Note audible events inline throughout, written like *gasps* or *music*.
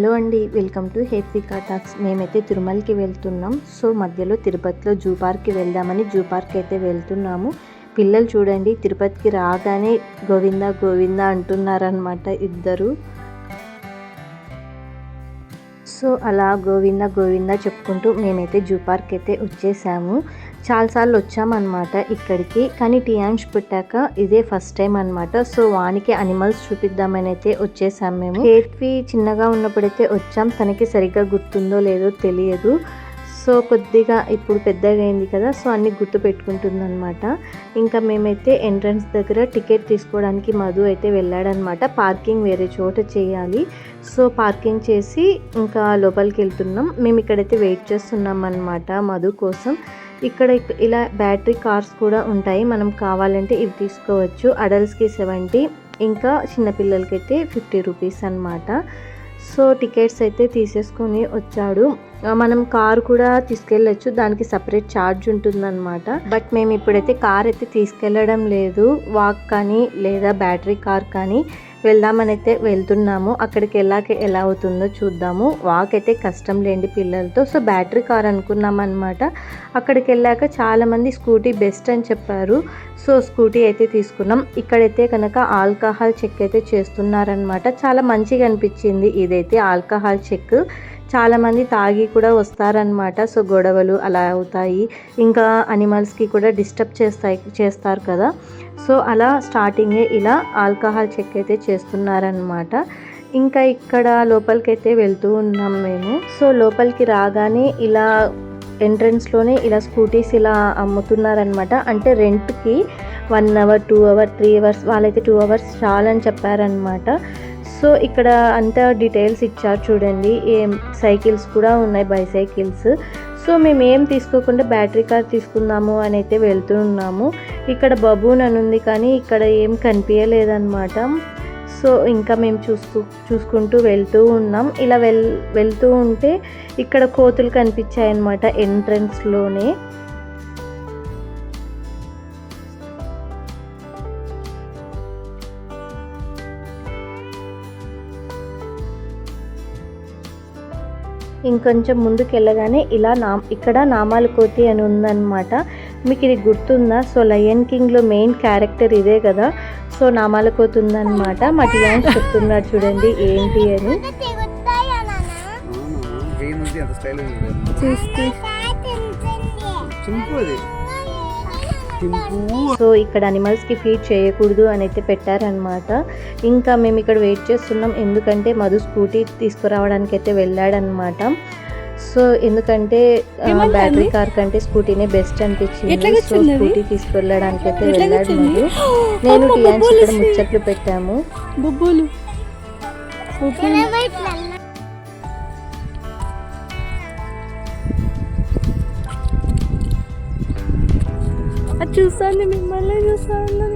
Hello అండి welcome to Hethvika talks. మేమైతే తిరుమలకి వెళ్తున్నాం. సో మధ్యలో తిరుపతిలో జూ పార్క్కి వెళ్దామని జూ పార్క్ అయితే వెళ్తున్నాము. పిల్లలు చూడండి తిరుపతికి రాగానే గోవింద గోవింద అంటున్నారనమాట ఇద్దరు. సో అలా గోవింద గోవింద చెప్పుకుంటూ మేమైతే జూ పార్క్ అయితే వచ్చేసాము. చాలాసార్లు వచ్చామన్నమాట ఇక్కడికి కానీ టియాన్స్ పుట్టాక ఇదే ఫస్ట్ టైం అన్నమాట. సో వానికి అనిమల్స్ చూపిద్దామని అయితే వచ్చేసాం మేము. హేత్వి చిన్నగా ఉన్నప్పుడైతే వచ్చాం. తనకి సరిగ్గా గుర్తుందో లేదో తెలియదు. సో కొద్దిగా ఇప్పుడు పెద్దగా అయింది కదా సో అన్ని గుర్తు పెట్టుకుంటుంది అనమాట ఇంకా మేమైతే ఎంట్రన్స్ దగ్గర టికెట్ తీసుకోవడానికి మధు అయితే వెళ్ళాడనమాట పార్కింగ్ వేరే చోట చేయాలి. సో పార్కింగ్ చేసి ఇంకా లోపలికి వెళ్తున్నాం. మేము ఇక్కడైతే వెయిట్ చేస్తున్నాం అనమాట మధు కోసం. ఇక్కడ ఇలా బ్యాటరీ కార్స్ కూడా ఉంటాయి. మనం కావాలంటే ఇవి తీసుకోవచ్చు. అడల్ట్స్కి సెవెంటీ ఇంకా చిన్నపిల్లలకి అయితే ఫిఫ్టీ రూపీస్ అనమాట సో టికెట్స్ అయితే తీసేసుకొని వచ్చాడు. మనం కార్ కూడా తీసుకెళ్ళచ్చు. దానికి సపరేట్ ఛార్జ్ ఉంటుందన్నమాట. బట్ మేము ఇప్పుడైతే కార్ అయితే తీసుకెళ్ళడం లేదు. వాక్ కానీ లేదా బ్యాటరీ కార్ కానీ వెళ్దామనైతే వెళ్తున్నాము. అక్కడికి వెళ్ళాక ఎలా అవుతుందో చూద్దాము. వాక్ అయితే కష్టం లేండి పిల్లలతో. సో బ్యాటరీ కార్ అనుకున్నాం అనమాట అక్కడికి వెళ్ళాక చాలామంది స్కూటీ బెస్ట్ అని చెప్పారు. సో స్కూటీ అయితే తీసుకున్నాం. ఇక్కడైతే కనుక ఆల్కహాల్ చెక్ అయితే చేస్తున్నారనమాట చాలా మంచిగా అనిపించింది. ఇదైతే ఆల్కహాల్ చెక్ చాలామంది తాగి కూడా వస్తారనమాట సో గొడవలు అలా అవుతాయి. ఇంకా అనిమల్స్కి కూడా డిస్టర్బ్ చేస్తాయి చేస్తారు కదా. సో అలా స్టార్టింగే ఇలా ఆల్కహాల్ చెక్ అయితే చేస్తున్నారనమాట ఇంకా ఇక్కడ లోపలికైతే వెళ్తూ ఉన్నాం మేము. సో లోపలికి రాగానే ఇలా ఎంట్రన్స్లోనే ఇలా స్కూటీస్ ఇలా అమ్ముతున్నారనమాట అంటే రెంట్కి one hour two hour three hours వాళ్ళైతే టూ అవర్స్ చాలని చెప్పారనమాట సో ఇక్కడ అంతా డీటెయిల్స్ ఇచ్చారు చూడండి. ఏం సైకిల్స్ కూడా ఉన్నాయి బైసైకిల్స్. సో మేము ఏం తీసుకోకుండా బ్యాటరీ కార్ తీసుకుందాము అని అయితే వెళ్తున్నాము ఇక్కడ బబూన్ అని ఉంది కానీ ఇక్కడ ఏం కనిపించలేదన్నమాట. సో ఇంకా మేము చూస్తూ చూసుకుంటూ వెళ్తూ ఉన్నాం. ఇలా వెల్ వెళ్తూ ఉంటే ఇక్కడ కోతులు కనిపించాయి అన్నమాట ఎంట్రన్స్లోనే. ఇంకొంచెం ముందుకు వెళ్ళగానే ఇలా నా ఇక్కడ నామాల కోతి అని ఉందన్నమాట. మీకు ఇది గుర్తుందా? సో లయన్ కింగ్లో మెయిన్ క్యారెక్టర్ ఇదే కదా. సో నామాల కోతి ఉందన్నమాట. మా టియాన్స్ చెప్తున్నారు చూడండి ఏంటి అని. గెయిన్ సో ఇక్కడ అనిమల్స్కి ఫీడ్ చేయకూడదు అని అయితే పెట్టారనమాట ఇంకా మేము ఇక్కడ వెయిట్ చేస్తున్నాం. ఎందుకంటే మధు స్కూటీ తీసుకురావడానికి అయితే వెళ్ళాడనమాట సో ఎందుకంటే బ్యాటరీ కార్ కంటే స్కూటీనే బెస్ట్ అనిపించింది. సో స్కూటీ తీసుకెళ్ళడానికి అయితే వెళ్ళాడు మధు. *gasps* నేను టియాన్స్ ఇక్కడ ముచ్చట్లు పెట్టాము. బొబ్బోలు. అది చూస్తాను మిమ్మల్ని చూస్తాను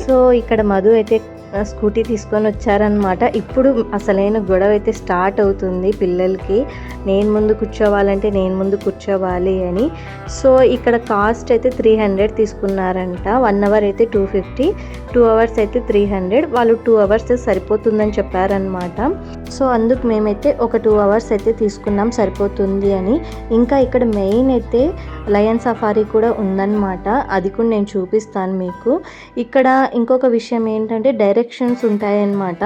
సో ఇక్కడ మధు అయితే స్కూటీ తీసుకొని వచ్చారనమాట ఇప్పుడు అసలైన గొడవ అయితే స్టార్ట్ అవుతుంది పిల్లలకి. నేను ముందు కూర్చోవాలంటే నేను ముందు కూర్చోవాలి అని. సో ఇక్కడ కాస్ట్ అయితే త్రీ హండ్రెడ్ తీసుకున్నారంట. వన్ అవర్ అయితే టూ ఫిఫ్టీ టూ అవర్స్ అయితే త్రీ హండ్రెడ్. వాళ్ళు టూ అవర్స్ సరిపోతుందని చెప్పారనమాట సో అందుకు మేమైతే ఒక టూ అవర్స్ అయితే తీసుకున్నాం సరిపోతుంది అని. ఇంకా ఇక్కడ మెయిన్ అయితే లయన్ సఫారీ కూడా ఉందన్నమాట. అది కూడా నేను చూపిస్తాను మీకు. ఇక్కడ ఇంకొక విషయం ఏంటంటే డైరెక్షన్స్ ఉంటాయన్నమాట.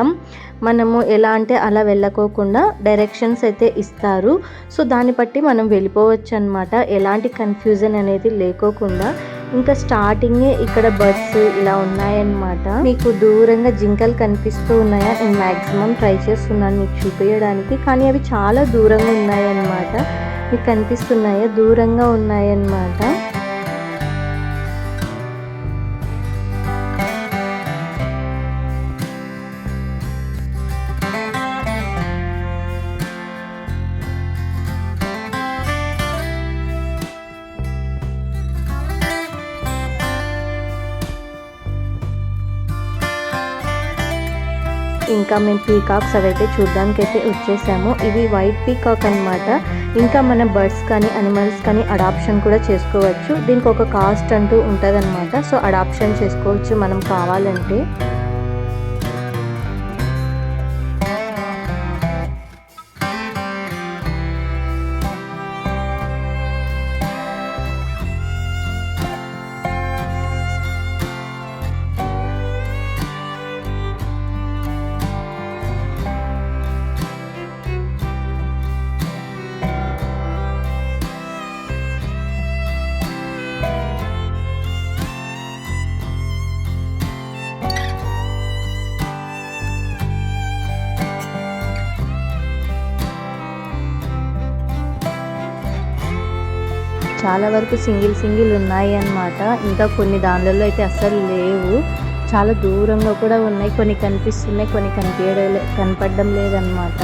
మనము ఎలా అంటే అలా వెళ్ళకోకుండా డైరెక్షన్స్ అయితే ఇస్తారు. సో దాన్ని బట్టి మనం వెళ్ళిపోవచ్చు అనమాట ఎలాంటి కన్ఫ్యూజన్ అనేది లేకోకుండా. ఇంకా స్టార్టింగే ఇక్కడ బస్సు ఇలా ఉన్నాయన్నమాట. మీకు దూరంగా జింకలు కనిపిస్తూ ఉన్నాయా? నేను మ్యాక్సిమం ట్రై చేస్తున్నాను మీకు చూపించడానికి కానీ అవి చాలా దూరంగా ఉన్నాయన్నమాట. మీకు కనిపిస్తున్నాయా? దూరంగా ఉన్నాయన్నమాట. ఇంకా మేము పీకాక్స్ అవైతే చూడడానికి అయితే వచ్చేసాము. ఇవి వైట్ పీకాక్ అన్నమాట. ఇంకా మన బర్డ్స్ కానీ అనిమల్స్ కానీ అడాప్షన్ కూడా చేసుకోవచ్చు. దీనికి ఒక కాస్ట్ అంటూ ఉంటుంది సో అడాప్షన్ చేసుకోవచ్చు మనం కావాలంటే. చాలా వరకు సింగిల్ సింగిల్ ఉన్నాయి అన్నమాట. ఇంకా కొన్ని దానిలలో అయితే అస్సలు లేవు. చాలా దూరంగా కూడా ఉన్నాయి. కొన్ని కనిపిస్తున్నాయి కొన్ని కనిపించడం కనపడడం లేదన్నమాట.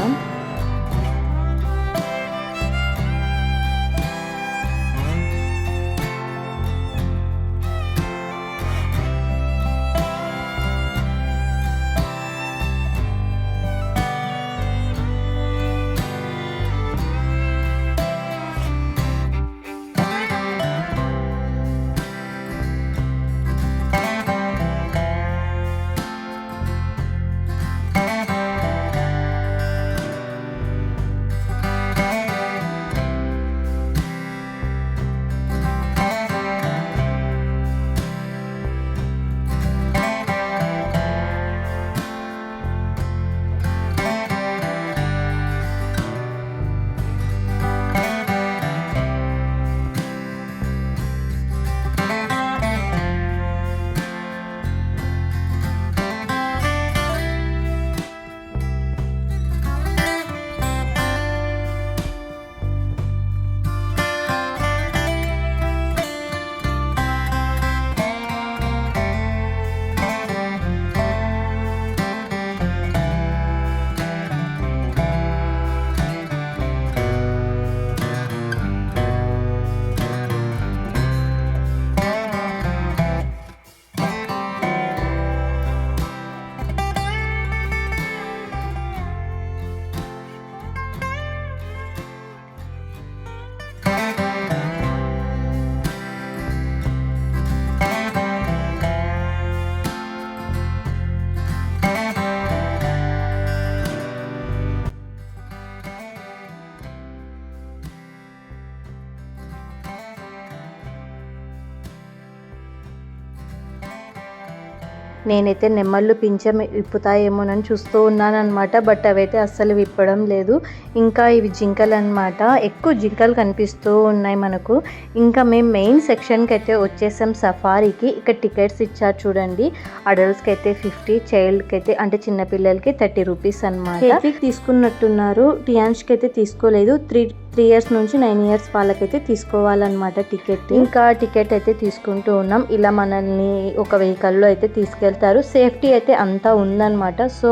నేనైతే నెమ్మళ్ళు పింఛం విప్పుతాయేమోనని చూస్తూ ఉన్నానమాట బట్ అవైతే అస్సలు విప్పడం లేదు. ఇంకా ఇవి జింకలు అనమాట ఎక్కువ జింకలు కనిపిస్తూ ఉన్నాయి మనకు. ఇంకా మేము మెయిన్ సెక్షన్కి అయితే వచ్చేసాం సఫారీకి. ఇక్కడ టికెట్స్ ఇచ్చారు చూడండి. అడల్ట్స్కి అయితే ఫిఫ్టీ చైల్డ్కి అయితే అంటే చిన్నపిల్లలకి థర్టీ రూపీస్ అనమాట తీసుకున్నట్టున్నారు. టియాన్స్కి అయితే తీసుకోలేదు. త్రీ త్రీ ఇయర్స్ నుంచి నైన్ ఇయర్స్ వాళ్ళకైతే తీసుకోవాలన్నమాట టికెట్. ఇంకా టికెట్ అయితే తీసుకుంటూ ఉన్నాం. ఇలా మనల్ని ఒక వెహికల్లో అయితే తీసుకెళ్తారు. సేఫ్టీ అయితే అంతా ఉందన్నమాట. సో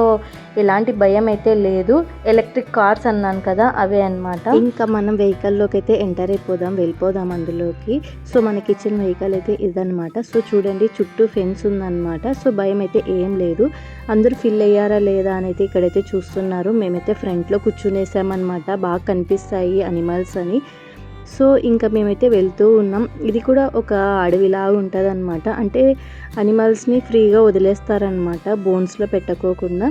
ఎలాంటి భయం అయితే లేదు. ఎలక్ట్రిక్ కార్స్ అన్నాను కదా అవే అన్నమాట. ఇంకా మనం వెహికల్లోకి అయితే ఎంటర్ అయిపోదాం వెళ్ళిపోదాం అందులోకి. సో మనకి ఇచ్చిన వెహికల్ అయితే ఇదన్నమాట. సో చూడండి చుట్టూ ఫెన్స్ ఉందన్నమాట. సో భయం అయితే ఏం లేదు. అందరూ ఫిల్ అయ్యారా లేదా అని అయితే ఇక్కడైతే చూస్తున్నారు. మేమైతే ఫ్రంట్లో కూర్చునేసామన్నమాట. బాగా కనిపిస్తాయి. అనిమల్స్ అని. సో ఇంకా మేమైతే వెళ్తూ ఉన్నాం. ఇది కూడా ఒక అడవిలాగా ఉంటుంది అనమాట అంటే అనిమల్స్ని ఫ్రీగా వదిలేస్తారనమాట బోన్స్లో పెట్టకోకుండా.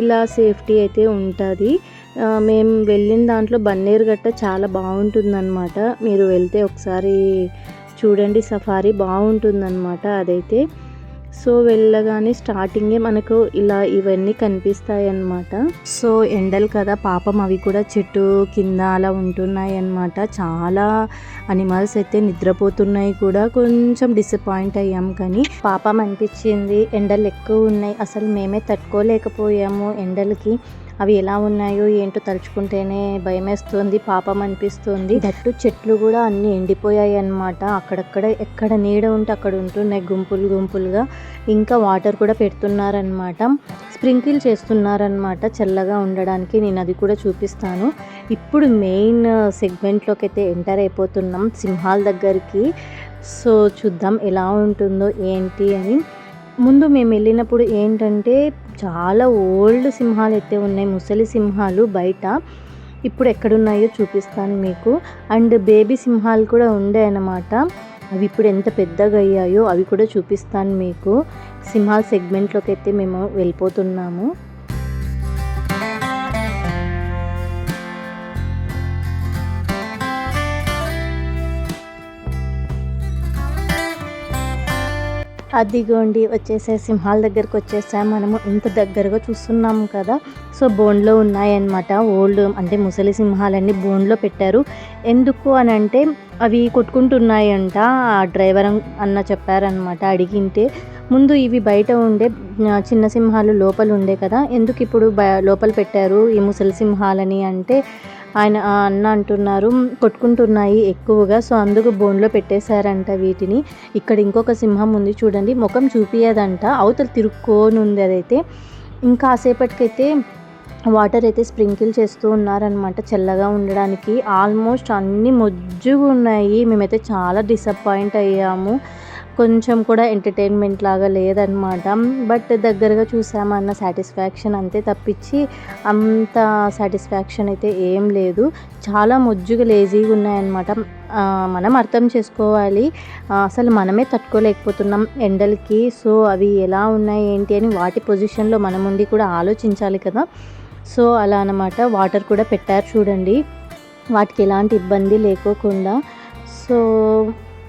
ఇలా సేఫ్టీ అయితే ఉంటుంది. మేము వెళ్ళిన దాంట్లో బన్నేరు గట్ట చాలా బాగుంటుందన్నమాట. మీరు వెళ్తే ఒకసారి చూడండి సఫారీ బాగుంటుందన్నమాట అదైతే. సో వెళ్ళగానే స్టార్టింగే మనకు ఇలా ఇవన్నీ కనిపిస్తాయి అన్నమాట సో ఎండలు కదా పాపం అవి కూడా చెట్టు కింద అలా ఉంటున్నాయి అన్నమాట చాలా అనిమల్స్ అయితే నిద్రపోతున్నాయి కూడా. కొంచెం డిసప్పాయింట్ అయ్యాం కానీ పాపం అనిపించింది. ఎండలు ఎక్కువ ఉన్నాయి. అసలు మేమే తట్టుకోలేకపోయాము ఎండలకి. అవి ఎలా ఉన్నాయో ఏంటో తలుచుకుంటేనే భయమేస్తుంది పాపం అనిపిస్తుంది. దట్టు చెట్లు కూడా అన్ని ఎండిపోయాయి అన్నమాట. అక్కడక్కడ ఎక్కడ నీడ ఉంటే అక్కడ ఉంటున్నాయి గుంపులు గుంపులుగా. ఇంకా వాటర్ కూడా పెడుతున్నారనమాట స్ప్రింకిల్ చేస్తున్నారనమాట చల్లగా ఉండడానికి. నేను అది కూడా చూపిస్తాను. ఇప్పుడు మెయిన్ సెగ్మెంట్లోకి అయితే ఎంటర్ అయిపోతున్నాం సింహాల దగ్గరికి. సో చూద్దాం ఎలా ఉంటుందో ఏంటి అని. ముందు మేము వెళ్ళినప్పుడు ఏంటంటే చాలా ఓల్డ్ సింహాలు అయితే ఉన్నాయి ముసలి సింహాలు బయట. ఇప్పుడు ఎక్కడున్నాయో చూపిస్తాను మీకు. అండ్ బేబీ సింహాలు కూడా ఉండే అన్నమాట. అవి ఇప్పుడు ఎంత పెద్దగా అయ్యాయో అవి కూడా చూపిస్తాను మీకు. సింహాల సెగ్మెంట్లోకి అయితే మేము వెళ్ళిపోతున్నాము. అదిగోండి వచ్చేసే సింహాల దగ్గరకు వచ్చేసాం మనము ఇంత దగ్గరగా చూస్తున్నాం కదా. సో బోన్లో ఉన్నాయన్నమాట. ఓల్డ్ అంటే ముసలి సింహాలన్నీ బోన్లో పెట్టారు. ఎందుకు అని అంటే అవి కొట్టుకుంటున్నాయంట. ఆ డ్రైవర్ అన్న చెప్పారనమాట అడిగింటే ముందు ఇవి బయట ఉండే చిన్న సింహాలు లోపల ఉండే కదా. ఎందుకు ఇప్పుడు బ లోపల పెట్టారు ఈ ముసలి సింహాలని? అంటే ఆయన అన్న అంటున్నారు కొట్టుకుంటున్నాయి ఎక్కువగా సో అందుకు బోన్లో పెట్టేశారంట వీటిని. ఇక్కడ ఇంకొక సింహం ఉంది చూడండి ముఖం చూపియదంట అవతల తిరుక్కోనుంది అదైతే ఇంకా కాసేపటికైతే వాటర్ అయితే స్ప్రింకిల్ చేస్తూ ఉన్నారనమాట చల్లగా ఉండడానికి. ఆల్మోస్ట్ అన్ని మొజ్జుగా ఉన్నాయి మేమైతే చాలా డిసప్పాయింట్ అయ్యాము. కొంచెం కూడా ఎంటర్టైన్మెంట్ లాగా లేదనమాట బట్ దగ్గరగా చూసామన్న సాటిస్ఫాక్షన్ అంతే తప్పించి అంత సాటిస్ఫాక్షన్ అయితే ఏం లేదు. చాలా మొజ్జుగా లేజీగా ఉన్నాయన్నమాట. మనం అర్థం చేసుకోవాలి. అసలు మనమే తట్టుకోలేకపోతున్నాం ఎండలకి. సో అవి ఎలా ఉన్నాయి ఏంటి అని వాటి పొజిషన్లో మనం ఉండి కూడా ఆలోచించాలి కదా. సో అలా అనమాట వాటర్ కూడా పెట్టారు చూడండి. వాటికి ఎలాంటి ఇబ్బంది లేకోకుండా. సో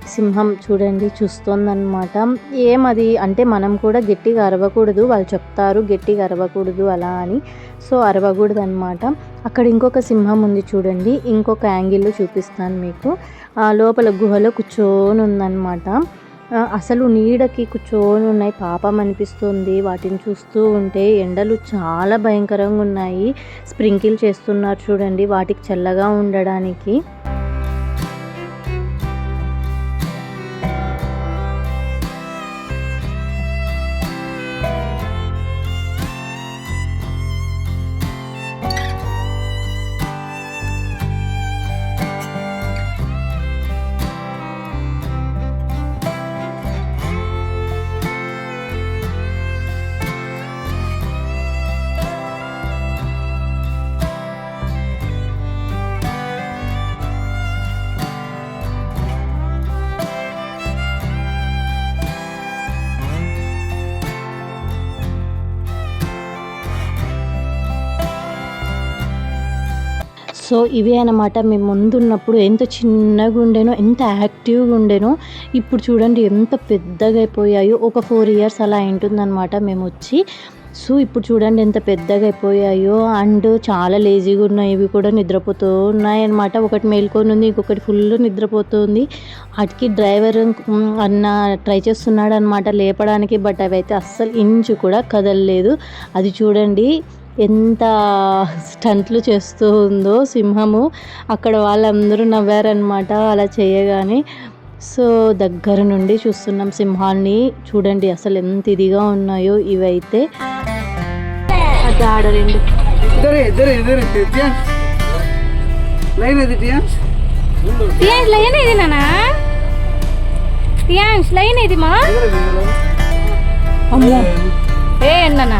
సింహం చూడండి చూస్తోందనమాట ఏమది అంటే మనం కూడా గట్టిగా అరవకూడదు వాళ్ళు చెప్తారు గట్టిగా అరవకూడదు అలా అని. సో అరవకూడదు అనమాట అక్కడ ఇంకొక సింహం ఉంది చూడండి ఇంకొక యాంగిల్లో చూపిస్తాను మీకు. ఆ లోపల గుహలో కూర్చొని ఉందన్నమాట. అసలు నీడకి కూర్చొని ఉన్నాయి. పాపం అనిపిస్తుంది. వాటిని చూస్తూ ఉంటే ఎండలు చాలా భయంకరంగా ఉన్నాయి. స్ప్రింకిల్ చేస్తున్నారు చూడండి వాటికి చల్లగా ఉండడానికి. సో ఇవే అనమాట మేము ముందున్నప్పుడు ఎంత చిన్నగా ఉండేనో ఎంత యాక్టివ్గా ఉండేనో ఇప్పుడు చూడండి ఎంత పెద్దగా అయిపోయాయో. ఒక ఫోర్ ఇయర్స్ అలా ఉంటుందన్నమాట మేము వచ్చి. సో ఇప్పుడు చూడండి ఎంత పెద్దగా అయిపోయాయో. అండ్ చాలా లేజీగా ఉన్నాయి. ఇవి కూడా నిద్రపోతూ ఉన్నాయి అనమాట ఒకటి మేల్కొని ఉంది ఇంకొకటి ఫుల్ నిద్రపోతుంది. వాటికి డ్రైవర్ అన్న ట్రై చేస్తున్నాడు అనమాట లేపడానికి బట్ అవి అయితే అస్సలు ఇంచు కూడా కదలలేదు. అది చూడండి. ఎంత స్టంట్లు చేస్తూ ఉందో సింహము అక్కడ వాళ్ళందరూ నవ్వారనమాట అలా చేయగానే. సో దగ్గర నుండి చూస్తున్నాం సింహాన్ని చూడండి అసలు ఎంత ఇదిగా ఉన్నాయో ఇవైతే. లైన్ అది టియాన్స్ టియాన్స్ లైన్ ఇది నానా టియాన్స్ లైన్ ఇది మా? అమ్మో. ఏ అన్ననా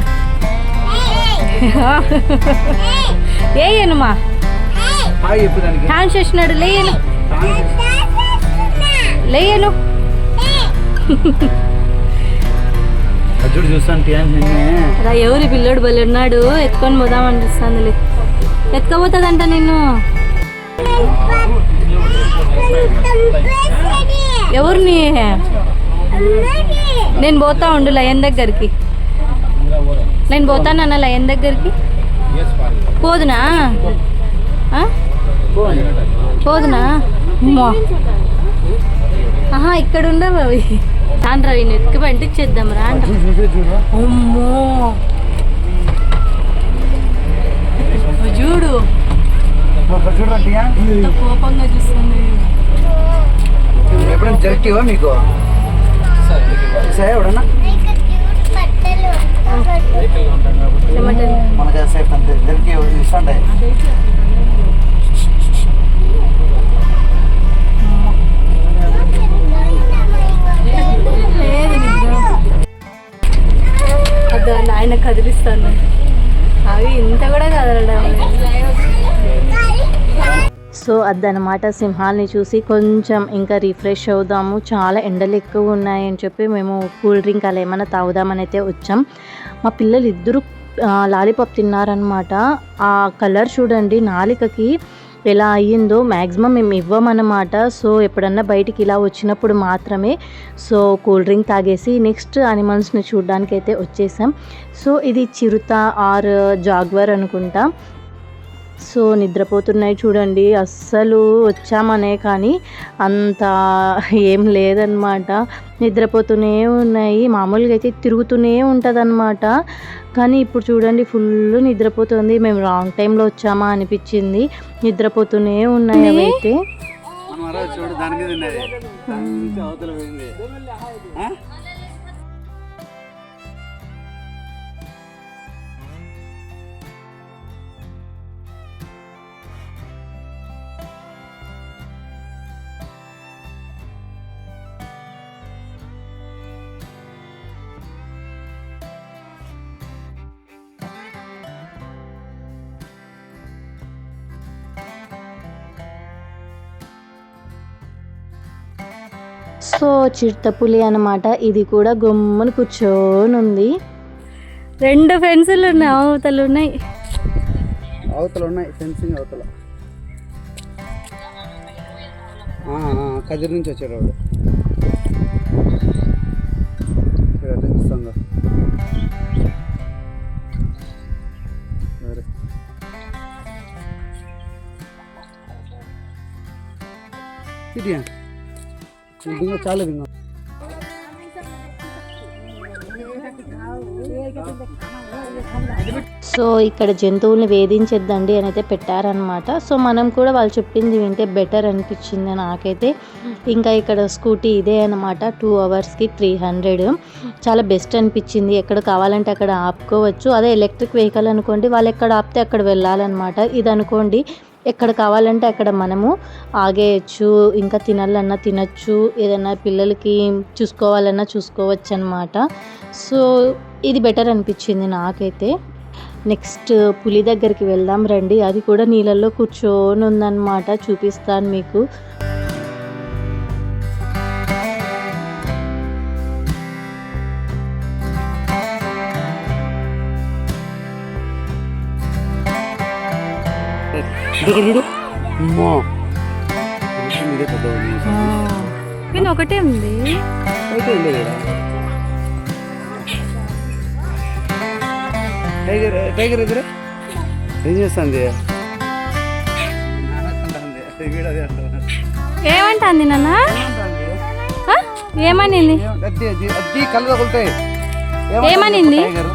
ఏ ఏనుమా హాయ్ చెప్పు దానికి. డాన్స్ చేసినాడు లేయను లేయను రా ఎవరి పిల్లోడు బలి ఉన్నాడు? ఎత్తుకొని పోదాం అనిపిస్తుందిలే. ఎత్తుకోపోతుందంట నిన్ను. ఎవరిని? నేను పోతా ఉండు లయన్ దగ్గరికి. నేను పోతానన్న లయన్ దగ్గరికి. పోదునా? పోదునా? ఆహా ఇక్కడ ఉండవు అవి. రాను రవి నెత్తుకు పంటిచ్చేద్దాం రా. అమ్మో. చూడు. కోపంగా చూస్తుంది. ఎప్పుడైనా జరిగివా మీకు? సరే ఎవడన్నా? ఏమంటారు మనకి సేఫ్ అంతే నాయన కదిలిస్తాను. అవి ఇంత కూడా కదలడం సో అదనమాట సింహాల్ని చూసి కొంచెం ఇంకా రిఫ్రెష్ అవుదాము. చాలా ఎండలు ఎక్కువ ఉన్నాయని చెప్పి మేము కూల్ డ్రింక్ అలా ఏమైనా తాగుదామని అయితే వచ్చాం. మా పిల్లలు ఇద్దరు లాలీపాప్ తిన్నారనమాట. ఆ కలర్ చూడండి నాలికకి ఎలా అయ్యిందో మ్యాక్సిమం మేము ఇవ్వమన్నమాట. సో ఎప్పుడన్నా బయటికి ఇలా వచ్చినప్పుడు మాత్రమే సో కూల్ డ్రింక్ తాగేసి నెక్స్ట్ అనిమల్స్ని చూడడానికి అయితే వచ్చేసాం. సో ఇది చిరుత ఆర్ జాగ్వర్ అనుకుంటా. సో నిద్రపోతున్నాయి చూడండి. అస్సలు వచ్చామనే కానీ అంత ఏం లేదనమాట నిద్రపోతూనే ఉన్నాయి. మామూలుగా అయితే తిరుగుతూనే ఉంటుంది కానీ ఇప్పుడు చూడండి ఫుల్ నిద్రపోతుంది. మేము రాంగ్ టైంలో వచ్చామా అనిపించింది. నిద్రపోతూనే ఉన్నాయి? అవైతే. చూడు దాని మీద సో చిట్టపులి అనమాట ఇది కూడా గమ్మున కూర్చొని ఉంది. రెండు ఫెన్సులు ఉన్నాయి అవతలు ఉన్నాయి. అవతల ఉన్నాయి ఫెన్సింగ్ అవతల. కదిరి నుంచి వచ్చాడు వాడు. ఇక్కడ బింగ చాలా బింగ సో ఇక్కడ జంతువుల్ని వేధించొద్దండి అని అయితే పెట్టారనమాట సో మనం కూడా వాళ్ళు చెప్పింది వింటే బెటర్ అనిపించింది నాకైతే. ఇంకా ఇక్కడ స్కూటీ ఇదే అనమాట టూ అవర్స్కి త్రీ హండ్రెడ్. చాలా బెస్ట్ అనిపించింది. ఎక్కడ కావాలంటే అక్కడ ఆపుకోవచ్చు. అదే ఎలక్ట్రిక్ వెహికల్ అనుకోండి వాళ్ళు ఎక్కడ ఆపితే అక్కడ వెళ్ళాలన్నమాట. ఇది అనుకోండి ఎక్కడ కావాలంటే అక్కడ మనము ఆగేయచ్చు ఇంకా తినాలన్నా తినచ్చు ఏదైనా పిల్లలకి చూసుకోవాలన్నా చూసుకోవచ్చు అనమాట సో ఇది బెటర్ అనిపించింది నాకైతే. నెక్స్ట్ పులి దగ్గరికి వెళ్దాం రండి. అది కూడా నీళ్ళల్లో కూర్చొని ఉందన్నమాట చూపిస్తాను మీకు. ఇక్కడ చూడు. పెద్ద. కానీ ఒకటే ఉంది. టైగర్ టైగర్ ఎదురు. ఏం చేస్తుంది. ఏమంటుంది నాన్న? ఏమనింది? అద్ది కళ్ళు తగులుతాయి. ఏమనింది? టైగర్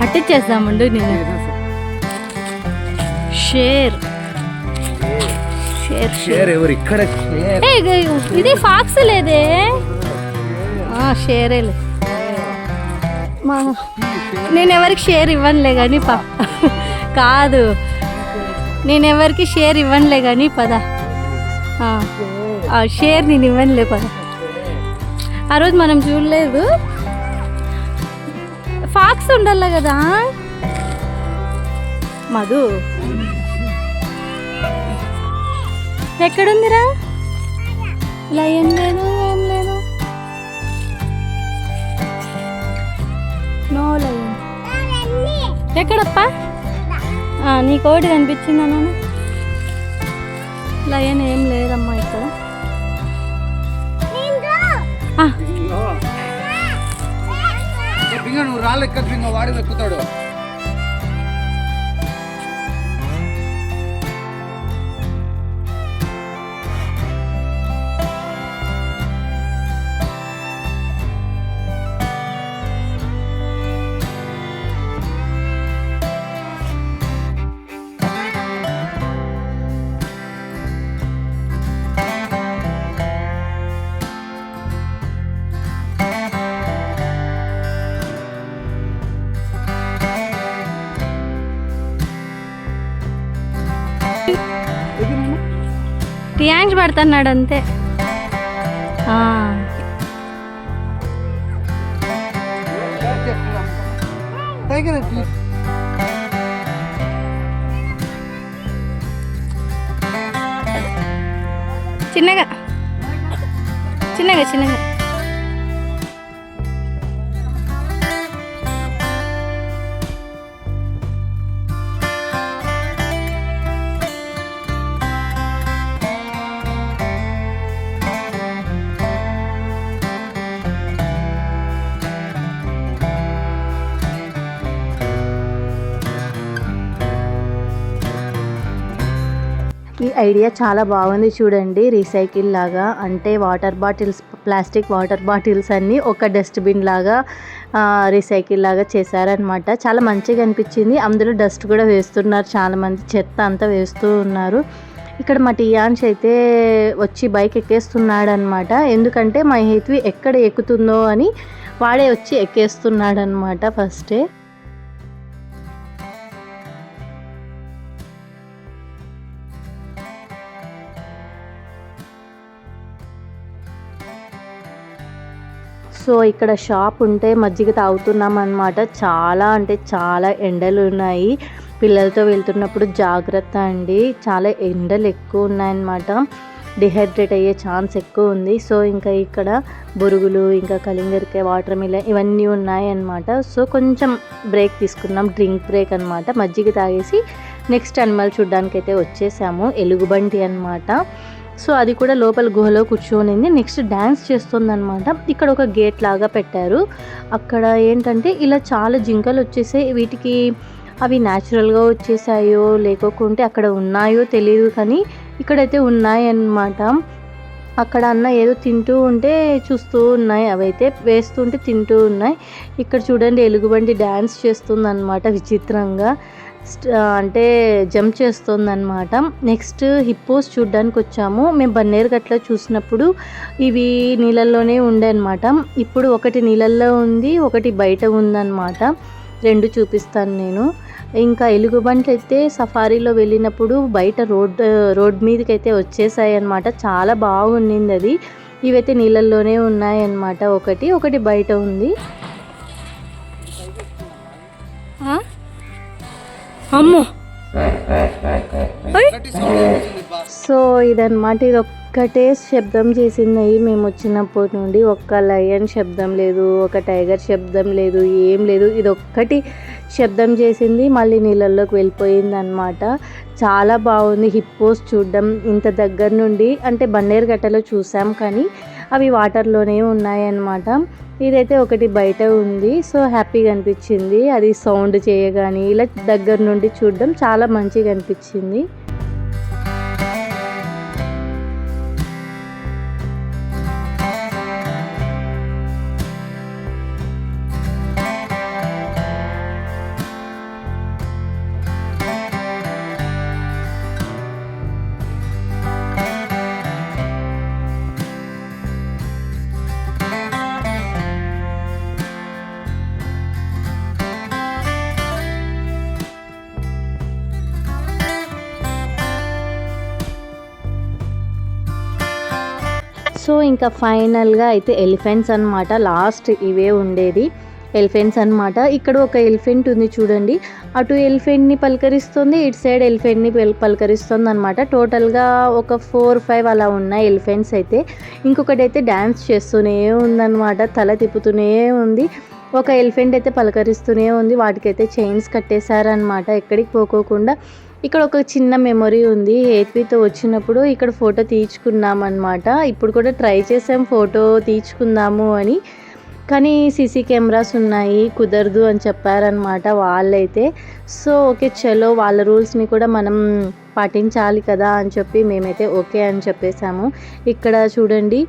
పట్టించేద్దామండు నేను. షేర్. షేర్. షేర్ ఎవరు? ఇక్కడ షేర్. ఇది ఫాక్స్ లేదే. ఆ, షేరేలే మా నేను ఎవరికి షేర్ ఇవ్వనులే కానీ పా కాదు. నేను ఎవరికి షేర్ ఇవ్వనులే కానీ పద. షేర్ నేను ఇవ్వనులే పద. ఆ రోజు మనం చూడలేదు. ఫాక్స్ ఉండాలి కదా. మధు. ఎక్కడుందిరా? ఇలా ఏం లేదు ఏం లేదు నో లయన్. ఎక్కడప్పా? నీ నీకు కనిపించిందా నాన్న లయన్ ఏం లేదమ్మా ఇక్కడ. ఆ, నువ్వు రాళ్ళు ఎక్క పింగ ఎక్కుతాడు రియాంజ్ పడుతున్నాడు అంతే చిన్నగా. చిన్నగా చిన్నగా. ఐడియా చాలా బాగుంది చూడండి రీసైకిల్ లాగా. అంటే water bottles plastic water bottles అన్నీ ఒక డస్ట్బిన్ లాగా రీసైకిల్ లాగా చేశారనమాట చాలా మంచిగా అనిపించింది. అందులో డస్ట్ కూడా వేస్తున్నారు చాలామంది చెత్త అంతా వేస్తూ ఉన్నారు. ఇక్కడ మా టీయాన్స్ అయితే వచ్చి బైక్ ఎక్కేస్తున్నాడు అనమాట ఎందుకంటే మా హేత్వి ఎక్కడ ఎక్కుతుందో అని వాడే వచ్చి ఎక్కేస్తున్నాడు అనమాట ఫస్టే. సో ఇక్కడ షాప్ ఉంటే మజ్జిగ తాగుతున్నాం అనమాట చాలా అంటే చాలా ఎండలు ఉన్నాయి. పిల్లలతో వెళ్తున్నప్పుడు జాగ్రత్త అండి. చాలా ఎండలు ఎక్కువ ఉన్నాయన్నమాట. డిహైడ్రేట్ అయ్యే ఛాన్స్ ఎక్కువ ఉంది. సో ఇంకా ఇక్కడ బొరుగులు ఇంకా కలింగరికాయ వాటర్ మిలన్ ఇవన్నీ ఉన్నాయన్నమాట. సో కొంచెం బ్రేక్ తీసుకున్నాం డ్రింక్ బ్రేక్ అనమాట మజ్జిగ తాగేసి నెక్స్ట్ అనిమల్ చూడ్డానికి అయితే వచ్చేసాము. ఎలుగుబంటి అన్నమాట. సో అది కూడా లోపల గుహలో కూర్చొనింది. నెక్స్ట్ డ్యాన్స్ చేస్తుందనమాట ఇక్కడ ఒక గేట్ లాగా పెట్టారు. అక్కడ ఏంటంటే ఇలా చాలా జింకలు వచ్చేసాయి. వీటికి అవి న్యాచురల్గా వచ్చేసాయో లేకోకుంటే అక్కడ ఉన్నాయో తెలియదు కానీ ఇక్కడైతే ఉన్నాయి అన్నమాట అక్కడ అన్న ఏదో తింటూ ఉంటే చూస్తూ ఉన్నాయి. అవైతే వేస్తుంటే తింటూ ఉన్నాయి. ఇక్కడ చూడండి ఎలుగుబంటి డ్యాన్స్ చేస్తుందన్నమాట విచిత్రంగా. అంటే జంప్ చేస్తుందన్నమాట. నెక్స్ట్ హిప్పోస్ చూడ్డానికి వచ్చాము మేము బన్నేరు గట్ల చూసినప్పుడు ఇవి నీళ్ళల్లోనే ఉండే అనమాట ఇప్పుడు ఒకటి నీళ్ళల్లో ఉంది ఒకటి బయట ఉందన్నమాట. రెండు చూపిస్తాను నేను. ఇంకా ఎలుగుబంట్లు అయితే సఫారీలో వెళ్ళినప్పుడు బయట రోడ్ రోడ్ మీదకి అయితే వచ్చేసాయి అనమాట చాలా బాగుండింది అది ఇవైతే నీళ్ళల్లోనే ఉన్నాయన్నమాట. ఒకటి ఒకటి బయట ఉంది. అమ్మో. సో ఇదన్నమాట ఇది ఒక్కటే శబ్దం చేసింది మేము వచ్చినప్పటి నుండి ఒక్క లయన్ శబ్దం లేదు ఒక టైగర్ శబ్దం లేదు ఏం లేదు. ఇది ఒక్కటి శబ్దం చేసింది మళ్ళీ నీళ్ళల్లోకి వెళ్ళిపోయింది అనమాట చాలా బాగుంది హిప్పోస్ చూడడం. ఇంత దగ్గర నుండి అంటే బండేరు గట్టలో చూసాం కానీ అవి వాటర్లోనే ఉన్నాయన్నమాట. ఇదైతే ఒకటి బయట ఉంది. సో హ్యాపీగా అనిపించింది. అది సౌండ్ చేయగాని ఇలా దగ్గర నుండి చూడడం చాలా మంచిగా అనిపించింది. ఇంకా ఫైనల్గా అయితే ఎలిఫెంట్స్ అన్నమాట. లాస్ట్ ఇవే ఉండేది. ఎలిఫెంట్స్ అన్నమాట. ఇక్కడ ఒక ఎలిఫెంట్ ఉంది చూడండి. అటు ఎలిఫెంట్ని పలకరిస్తుంది ఇటు సైడ్ ఎలిఫెంట్ని పల్ పలకరిస్తుంది అనమాట టోటల్గా ఒక ఫోర్ ఫైవ్ అలా ఉన్నాయి ఎలిఫెంట్స్ అయితే. ఇంకొకటి అయితే డ్యాన్స్ చేస్తూనే ఉందన్నమాట. తల తిప్పుతూనే ఉంది. ఒక ఎలిఫెంట్ అయితే పలకరిస్తూనే ఉంది. వాటికైతే చైన్స్ కట్టేశారనమాట ఎక్కడికి పోకోకుండా. ఇక్కడ ఒక చిన్న మెమొరీ ఉంది. ఏపీతో వచ్చినప్పుడు ఇక్కడ ఫోటో తీయించుకున్నాం అనమాట ఇప్పుడు కూడా ట్రై చేసాం ఫోటో తీయించుకుందాము అని. కానీ సీసీ కెమెరాస్ ఉన్నాయి కుదరదు అని చెప్పారనమాట వాళ్ళైతే. సో ఓకే చలో వాళ్ళ రూల్స్ని కూడా మనం పాటించాలి కదా అని చెప్పి మేమైతే ఓకే అని చెప్పేసాము ఇక్కడ చూడండి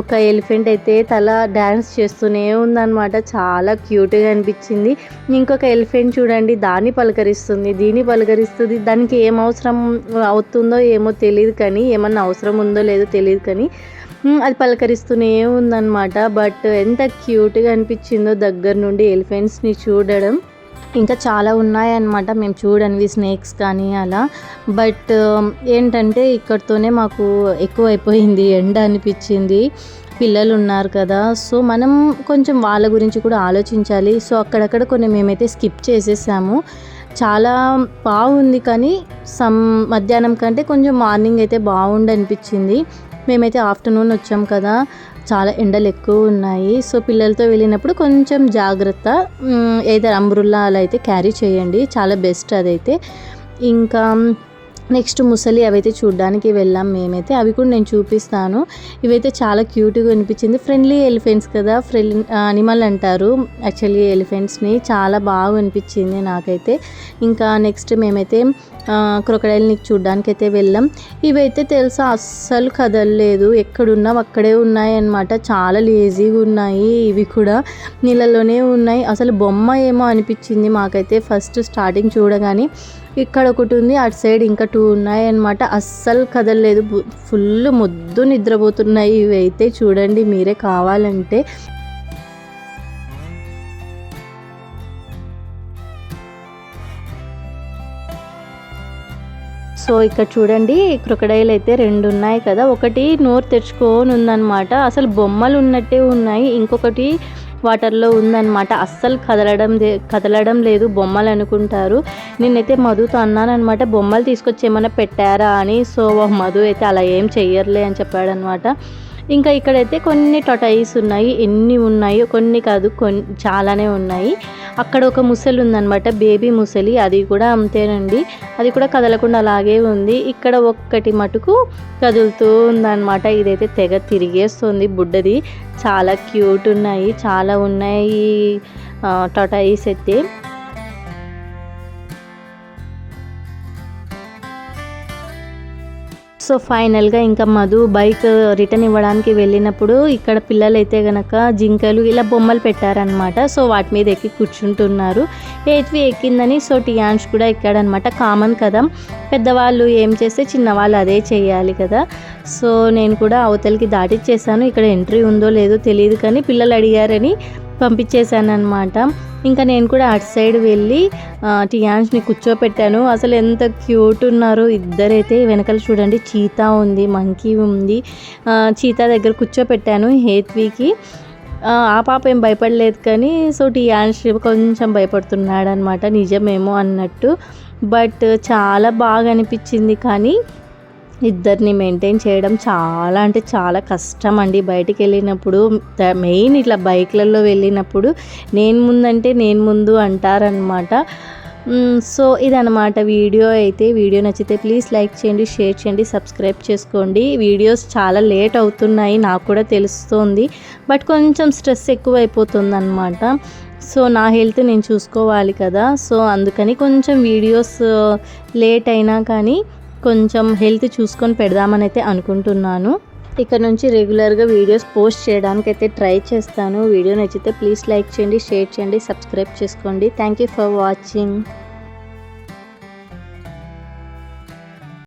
ఒక ఎలిఫెంట్ అయితే తల డ్యాన్స్ చేస్తూనే ఉందన్నమాట. చాలా క్యూట్గా అనిపించింది. ఇంకొక ఎలిఫెంట్ చూడండి దాన్ని పలకరిస్తుంది దీన్ని పలకరిస్తుంది. దానికి ఏం అవసరం అవుతుందో ఏమో తెలియదు కానీ ఏమన్నా అవసరం ఉందో లేదో తెలియదు కానీ అది పలకరిస్తూనే ఉందన్నమాట. బట్ ఎంత క్యూట్గా అనిపించిందో దగ్గర నుండి ఎలిఫెంట్స్ని చూడడం ఇంకా చాలా ఉన్నాయన్నమాట. మేము చూడనివి స్నేక్స్ కానీ అలా. బట్ ఏంటంటే ఇక్కడితోనే మాకు ఎక్కువ అయిపోయింది ఎండ అనిపించింది. పిల్లలు ఉన్నారు కదా. సో మనం కొంచెం వాళ్ళ గురించి కూడా ఆలోచించాలి. సో అక్కడక్కడ కొన్ని మేమైతే స్కిప్ చేసేసాము. చాలా బాగుంది కానీ సమ్ మధ్యాహ్నం కంటే కొంచెం మార్నింగ్ అయితే బాగుండి అనిపించింది మేమైతే ఆఫ్టర్నూన్ వచ్చాం కదా. చాలా ఎండలు ఎక్కువ ఉన్నాయి. సో పిల్లలతో వెళ్ళినప్పుడు కొంచెం జాగ్రత్త. ఏదో అంబ్రుల్లా అలా అయితే క్యారీ చేయండి. చాలా బెస్ట్ అదైతే. ఇంకా నెక్స్ట్ ముసలి అవైతే చూడడానికి వెళ్ళాం మేమైతే. అవి కూడా నేను చూపిస్తాను. ఇవైతే చాలా క్యూట్గా అనిపించింది. ఫ్రెండ్లీ ఎలిఫెంట్స్ కదా ఫ్రెండ్ అనిమల్ అంటారు. యాక్చువల్లీ ఎలిఫెంట్స్ని చాలా బాగా అనిపించింది నాకైతే. ఇంకా నెక్స్ట్ మేమైతే క్రొకడైల్ని చూడడానికి అయితే వెళ్ళాం. ఇవైతే తెలుసా అస్సలు కదలలేదు. ఎక్కడున్నా అక్కడే ఉన్నాయి అన్నమాట చాలా లేజీగా ఉన్నాయి ఇవి కూడా. నీళ్ళలోనే ఉన్నాయి. అసలు బొమ్మ ఏమో అనిపించింది మాకైతే ఫస్ట్ స్టార్టింగ్ చూడగానే. ఇక్కడ ఒకటి ఉంది అటు సైడ్ ఇంకా టూ ఉన్నాయి అన్నమాట. అస్సలు కదలలేదు. ఫుల్ ముద్దు నిద్రపోతున్నాయి ఇవి అయితే చూడండి మీరే కావాలంటే. సో ఇక్కడ చూడండి క్రొకడైల్ అయితే రెండు ఉన్నాయి కదా. ఒకటి నోరు తెరుచుకొని ఉందన్నమాట. అసలు బొమ్మలు ఉన్నట్టే ఉన్నాయి. ఇంకొకటి వాటర్లో ఉందన్నమాట. అస్సలు కదలడం కదలడం లేదు. బొమ్మలు అనుకుంటారు. నేనైతే మధుతో అన్నానమాట బొమ్మలు తీసుకొచ్చి ఏమైనా పెట్టారా? అని. సో మధు అయితే అలా ఏం చెయ్యర్లే అని చెప్పాడనమాట ఇంకా ఇక్కడైతే కొన్ని టొటైస్ ఉన్నాయి. ఎన్ని ఉన్నాయో కొన్ని కాదు కొన్ని చాలానే ఉన్నాయి. అక్కడ ఒక ముసలి ఉందన్నమాట బేబీ ముసలి. అది కూడా అంతేనండి. అది కూడా కదలకుండా అలాగే ఉంది. ఇక్కడ ఒక్కటి మటుకు కదులుతూ ఉందన్నమాట. ఇదైతే తెగ తిరిగేస్తుంది బుడ్డది. చాలా క్యూట్ ఉన్నాయి చాలా ఉన్నాయి టొటైస్ అయితే. సో ఫైనల్గా ఇంకా మధు బైక్ రిటర్న్ ఇవ్వడానికి వెళ్ళినప్పుడు ఇక్కడ పిల్లలు అయితే గనక జింకలు ఇలా బొమ్మలు పెట్టారనమాట సో వాటి మీద ఎక్కి కూర్చుంటున్నారు. ఏట్వి ఎక్కిందని సో టియాన్స్ కూడా ఎక్కాడనమాట కామన్ కదా. పెద్దవాళ్ళు ఏం చేస్తే చిన్నవాళ్ళు అదే చేయాలి కదా. సో నేను కూడా అవతలికి దాటిచ్చేసాను. ఇక్కడ ఎంట్రీ ఉందో లేదో తెలియదు కానీ పిల్లలు అడిగారని పంపించేశాను అనమాట ఇంకా నేను కూడా అటు సైడ్ వెళ్ళి టియాన్స్ని కూర్చోపెట్టాను. అసలు ఎంత క్యూట్ ఉన్నారో ఇద్దరైతే. వెనకాల చూడండి చీతా ఉంది మంకీ ఉంది. చీతా దగ్గర కూర్చోపెట్టాను హేత్వికి. ఆ, ఆ పాప ఏం భయపడలేదు కానీ సో టియాన్స్ కొంచెం భయపడుతున్నాడు అనమాట నిజమేమో అన్నట్టు. బట్ చాలా బాగా అనిపించింది కానీ ఇద్దరిని మెయింటైన్ చేయడం చాలా అంటే చాలా కష్టం అండి బయటికి వెళ్ళినప్పుడు ద- మెయిన్ ఇట్లా బైక్లలో వెళ్ళినప్పుడు నేను ముందంటే నేను ముందు అంటారనమాట సో ఇదనమాట వీడియో అయితే. వీడియో నచ్చితే ప్లీజ్ లైక్ చేయండి షేర్ చేయండి సబ్స్క్రైబ్ చేసుకోండి. వీడియోస్ చాలా లేట్ అవుతున్నాయి నాకు కూడా తెలుస్తుంది. బట్ కొంచెం స్ట్రెస్ ఎక్కువ అయిపోతుంది అనమాట సో నా హెల్త్ నేను చూసుకోవాలి కదా. సో అందుకని కొంచెం వీడియోస్ లేట్ అయినా కానీ కొంచెం హెల్త్ చూసుకొని పెడదామని అయితే అనుకుంటున్నాను. ఇక్కడ నుంచి రెగ్యులర్గా వీడియోస్ పోస్ట్ చేయడానికి అయితే ట్రై చేస్తాను. వీడియో నచ్చితే ప్లీజ్ లైక్ చేయండి షేర్ చేయండి సబ్స్క్రైబ్ చేసుకోండి. Thank you for watching.